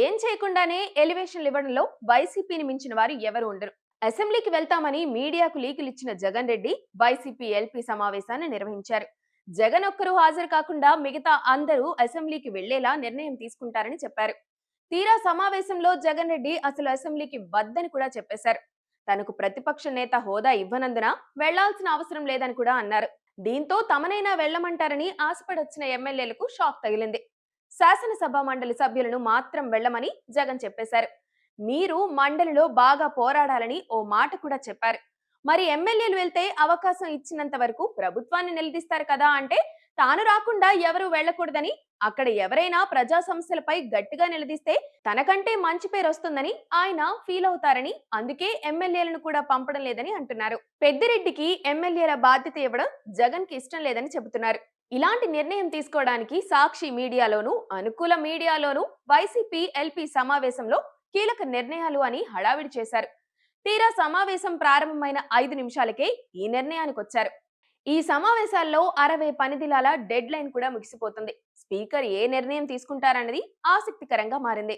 ఏం చేయకుండానే ఎలివేషన్లు ఇవ్వడంలో వైసీపీని మించిన వారు ఎవరు ఉండరు. అసెంబ్లీకి వెళ్తామని మీడియాకు లీకులు ఇచ్చిన జగన్ రెడ్డి వైసీపీ ఎల్పీ సమావేశాన్ని నిర్వహించారు. జగన్ ఒక్కరూ హాజరు కాకుండా మిగతా అందరూ అసెంబ్లీకి వెళ్ళేలా నిర్ణయం తీసుకుంటారని చెప్పారు. తీరా సమావేశంలో జగన్ రెడ్డి అసలు అసెంబ్లీకి వద్దని కూడా చెప్పేశారు. తనకు ప్రతిపక్ష నేత హోదా ఇవ్వనందున వెళ్ళాల్సిన అవసరం లేదని కూడా అన్నారు. దీంతో తమనైనా వెళ్ళమంటారని ఆశపడొచ్చిన ఎమ్మెల్యేలకు షాక్ తగిలింది. శాసనసభ మండలి సభ్యులను మాత్రం వెళ్ళమని జగన్ చెప్పేశారు. మీరు మండలిలో బాగా పోరాడాలని ఓ మాట కూడా చెప్పారు. మరి ఎమ్మెల్యేలు వెళ్తే అవకాశం ఇచ్చినంత వరకు ప్రభుత్వాన్ని నిలదీస్తారు కదా అంటే తాను రాకుండా ఎవరు వెళ్ళకూడదని అక్కడ ఎవరైనా ప్రజా సమస్యలపై గట్టిగా నిలదీస్తే తనకంటే మంచి పేరు వస్తుందని ఆయన ఫీల్ అవుతారని అందుకే ఎమ్మెల్యేలను కూడా పంపడం లేదని అంటున్నారు. పెద్దిరెడ్డికి ఎమ్మెల్యేల బాధ్యత ఇవ్వడం జగన్కి ఇష్టం లేదని చెబుతున్నారు. ఇలాంటి నిర్ణయం తీసుకోవడానికి సాక్షి మీడియాలోను అనుకూల మీడియాలోను వైసీపీ ఎల్పీ సమావేశంలో కీలక నిర్ణయాలు అని హడావిడి చేశారు. తీరా సమావేశం ప్రారంభమైన ఐదు నిమిషాలకే ఈ నిర్ణయానికి వచ్చారు. ఈ సమావేశాల్లో అరవై పనిదిలాల డెడ్ లైన్ కూడా ముగిసిపోతుంది. స్పీకర్ ఏ నిర్ణయం తీసుకుంటారన్నది ఆసక్తికరంగా మారింది.